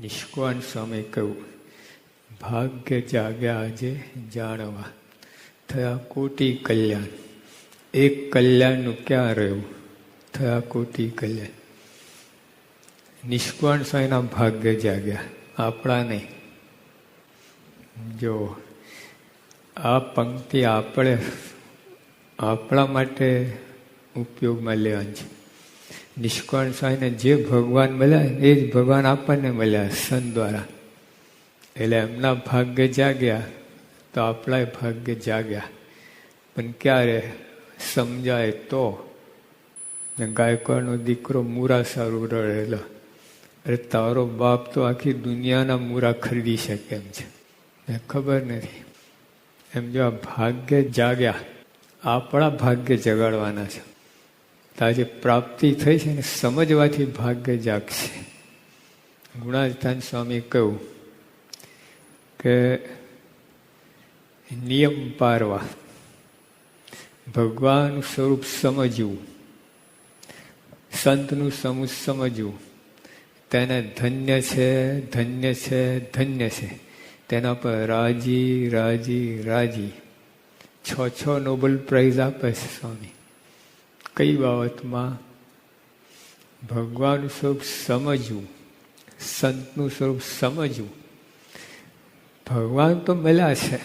નિષ્કાન સ્વામી કહ્યું, ભાગ્ય જાગ્યા આજે જાણવા. થયા કોટી કલ્યાણ. એક કલ્યાણનું ક્યાં રહ્યું? થયા કોટી કલ્યાણ. નિષ્કવાણ સ્વામીના ભાગ્ય જાગ્યા. આપણા નહીં. જો આ પંક્તિ આપણે આપણા માટે ઉપયોગમાં લેવાની છે. નિષ્કાળ સ્વામીને જે ભગવાન મળ્યા એ જ ભગવાન આપણને મળ્યા સંત દ્વારા. એટલે એમના ભાગ્ય જાગ્યા તો આપણા ભાગ્ય જાગ્યા. પણ ક્યારે? સમજાય તો. ગાયકવાડનો દીકરો મૂરા સારું રડેલો અરે તારો બાપ તો આખી દુનિયાના મૂરા ખરીદી શકે એમ છે. ને ખબર નથી. એમ જો આ ભાગ્ય જાગ્યા, આપણા ભાગ્ય જગાડવાના છે. આજે પ્રાપ્તિ થઈ છે ને સમજવાથી ભાગ્ય જાગશે. ગુણાસ્થાન સ્વામી કહ્યું કે નિયમ પારવા. ભગવાનનું સ્વરૂપ સમજવું. સંતનું સમૂહ સમજવું. તેને ધન્ય છે ધન્ય છે ધન્ય છે. તેના પર રાજી રાજી રાજી. છ છ નોબલ પ્રાઇઝ આપે છે સ્વામી. કઈ બાબતમાં ભગવાનનું સ્વરૂપ સમજવું, સંતનું સ્વરૂપ સમજવું, ભગવાન તો મળ્યા છે,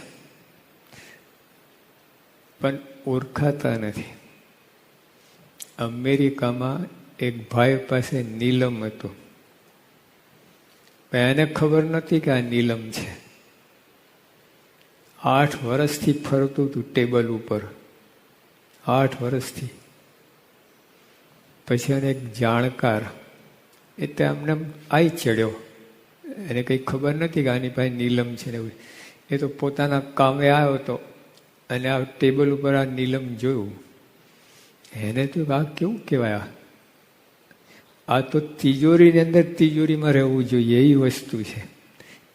પણ ઓળખાતા નથી. અમેરિકામાં એક ભાઈ પાસે નીલમ હતો. એને ખબર નથી કે આ નીલમ છે. આઠ વર્ષથી ફરતું હતું ટેબલ ઉપર. આઠ વર્ષથી. પછી એને એક જાણકાર, એ તે એમને આવી ચડ્યો. એને કંઈ ખબર નથી કે આની પાસે નીલમ છે ને એવું. એ તો પોતાના કામે આવ્યો હતો અને આ ટેબલ ઉપર આ નીલમ જોયું. એને તો આ કેવું કહેવાય? આ તો તિજોરીની અંદર તિજોરીમાં રહેવું જોઈએ, એ વસ્તુ છે.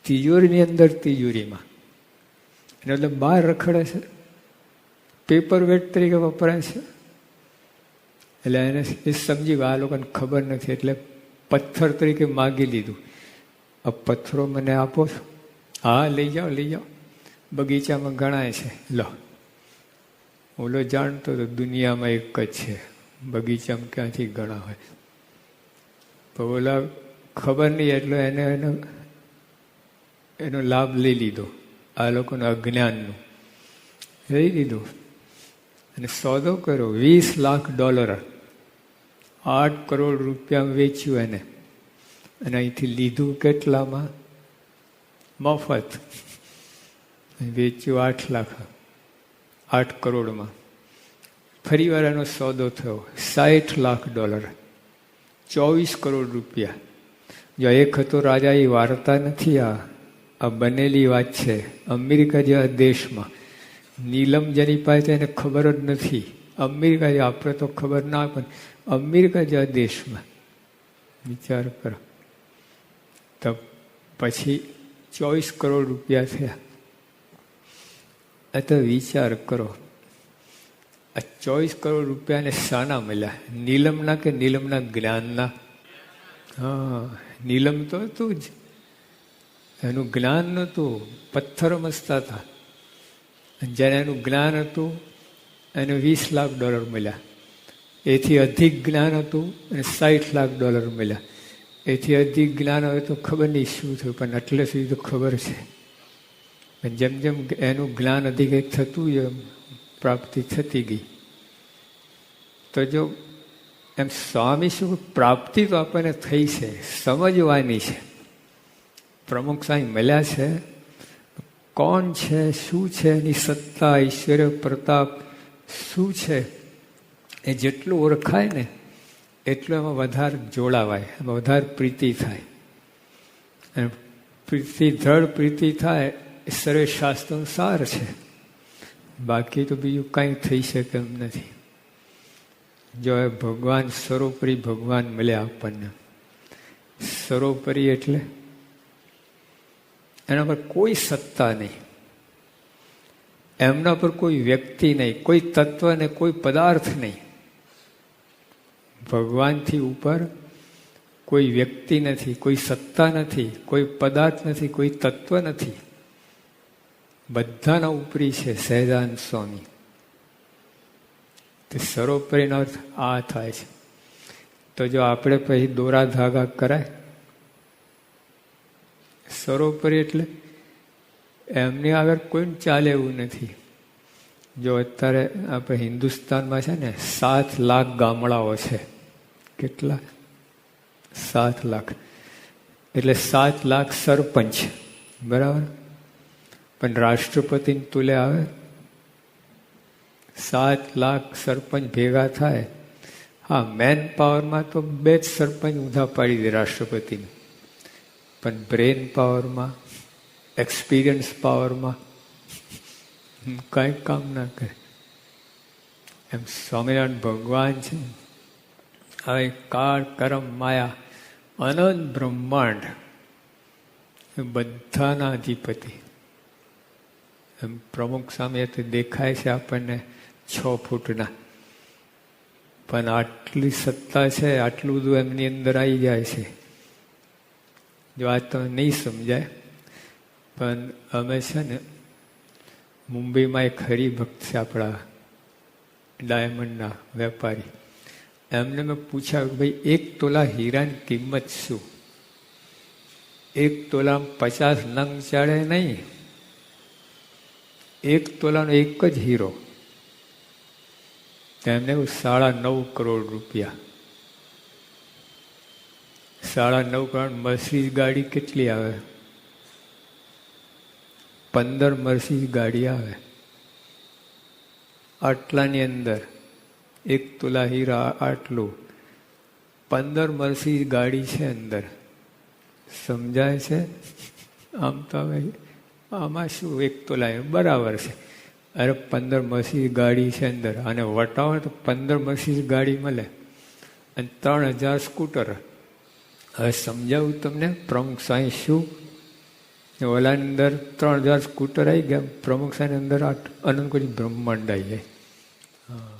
તિજોરીની અંદર તિજોરીમાં. એટલે બહાર રખડે છે. પેપર વેટ તરીકે વપરાય છે. એટલે એને એ સમજી આ લોકોને ખબર નથી. એટલે પથ્થર તરીકે માગી લીધું. આ પથ્થરો મને આપો છો. હા, લઈ જાઓ લઈ જાઓ. બગીચામાં ગણાય છે. લો. ઓલો જાણતો તો દુનિયામાં એક જ છે. બગીચામાં ક્યાંથી ગણા હોય? તો ઓલા ખબર નહીં. એટલે એને એનો એનો લાભ લઈ લીધો. આ લોકોનું અજ્ઞાનનું લઈ લીધું. અને સોદો કર્યો, વીસ લાખ ડોલર. આઠ કરોડ રૂપિયા વેચ્યું એને. અને અહીંથી લીધું કેટલામાં? મફત. વેચ્યું આઠ લાખ. આઠ કરોડમાં. ફરી વાર એનો સોદો થયો સાઠ લાખ ડોલર. ચોવીસ કરોડ રૂપિયા. જો એક હતો રાજા, એ વાર્તા નથી આ. આ બનેલી વાત છે. અમેરિકા જેવા દેશમાં. નીલમ જેની પાસે એને ખબર જ નથી. અમેરિકા જે આપણે તો ખબર ના પણ અમેરિકા જેવા દેશમાં, વિચાર કરો. તો પછી ચોવીસ કરોડ રૂપિયા થયા. આ તો વિચાર કરો. આ ચોવીસ કરોડ રૂપિયાને શાના મળ્યા? નીલમના કે નીલમના જ્ઞાનના? હા, નીલમ તો હતું જ. એનું જ્ઞાન નહોતું. પથ્થર મસ્તા હતા. જ્યારે એનું જ્ઞાન હતું, એને વીસ લાખ ડોલર મળ્યા. એથી અધિક જ્ઞાન હતું અને સાઠ લાખ ડોલર મળ્યા. એથી અધિક જ્ઞાન હવે તો ખબર નહીં શું થયું, પણ એટલે સુધી તો ખબર છે. પણ જેમ જેમ એનું જ્ઞાન અધિક થતું એમ પ્રાપ્તિ થતી ગઈ. તો જો એમ સ્વામી શું પ્રાપ્તિ તો આપણને થઈ છે, સમજવાની છે. પ્રમુખ સાંઈ મળ્યા છે કોણ છે, શું છે એની સત્તા ઐશ્વર્ય પ્રતાપ, શું છે? એ જેટલું ઓળખાય ને, એટલું એમાં વધારે જોડાવાય, એમાં વધારે પ્રીતિ થાય. અને પ્રીતિ, દ્રઢ પ્રીતિ થાય, એ સર્વે શાસ્ત્રનું સાર છે. બાકી તો બીજું કાંઈ થઈ શકે એમ નથી. જો ભગવાન સરોપરી ભગવાન મળ્યા આપણને. સરોપરી એટલે એના પર કોઈ સત્તા નહીં. એમના પર કોઈ વ્યક્તિ નહીં, કોઈ તત્વ ને કોઈ પદાર્થ નહીં. ભગવાનથી ઉપર કોઈ વ્યક્તિ નથી, કોઈ સત્તા નથી, કોઈ પદાર્થ નથી, કોઈ તત્વ નથી. બધાના ઉપરી છે સહેજાન સ્વામી. તે સર્વોપરીનો અર્થ આ થાય છે. તો જો આપણે પછી દોરા ધાગા કરાય સર્વોપરી એટલે એમની આગળ કોઈને ચાલે એવું નથી. જો અત્યારે આપણે હિન્દુસ્તાનમાં છે ને સાત લાખ ગામડાઓ છે. કેટલા? સાત લાખ. એટલે સાત લાખ સરપંચ. બરાબર? પણ રાષ્ટ્રપતિની તુલે આવે. સાત લાખ સરપંચ ભેગા થાય. હા મેન પાવરમાં તો બે જ સરપંચ ઊંધા પાડી દે રાષ્ટ્રપતિને. પણ બ્રેન પાવરમાં એક્સપિરિયન્સ પાવરમાં કાંઈ કામ ના કરે. એમ સ્વામિનારાયણ ભગવાન છે. હવે કાળ, કરમ, માયા, અનંત બ્રહ્માંડ બધાના અધિપતિ. એમ પ્રમુખ સામે દેખાય છે આપણને છ ફૂટના. પણ આટલી સત્તા છે, આટલું બધું એમની અંદર આવી જાય છે. જો આ તો નહીં સમજાય, પણ અમે છે ને મુંબઈમાં એક હરિભક્ત છે આપણા ડાયમંડના વેપારી. એમને મેં પૂછ્યા કે ભાઈ, એક તોલા હીરાની કિંમત શું? એક તોલા પચાસ નંગ ચાડે નહીં? એક તોલાનો એક જ હીરો. એમને સાડા નવ કરોડ રૂપિયા સાડા નવ કારણ મર્સિડીઝ ગાડી કેટલી આવે? પંદર મર્સિડીઝ ગાડી આવે. આટલાની અંદર એક તુલા હીરા આટલું. પંદર મર્સિડીઝ ગાડી છે અંદર. સમજાય છે? આમ તો હવે આમાં શું એક તોલા બરાબર છે. અરે પંદર મર્સિડીઝ ગાડી છે અંદર. અને વટાવો તો પંદર મર્સિડીઝ ગાડી મળે. અને ત્રણ હજાર સ્કૂટર. હવે સમજાવું તમને? પ્રમુખ સાંઈ શું? ઓલાની અંદર ત્રણ હજાર સ્કૂટર આવી ગયા. પ્રમુખ સાંઈ અંદર આઠ અનંત કોઈ બ્રહ્માંડ આવી જાય હા.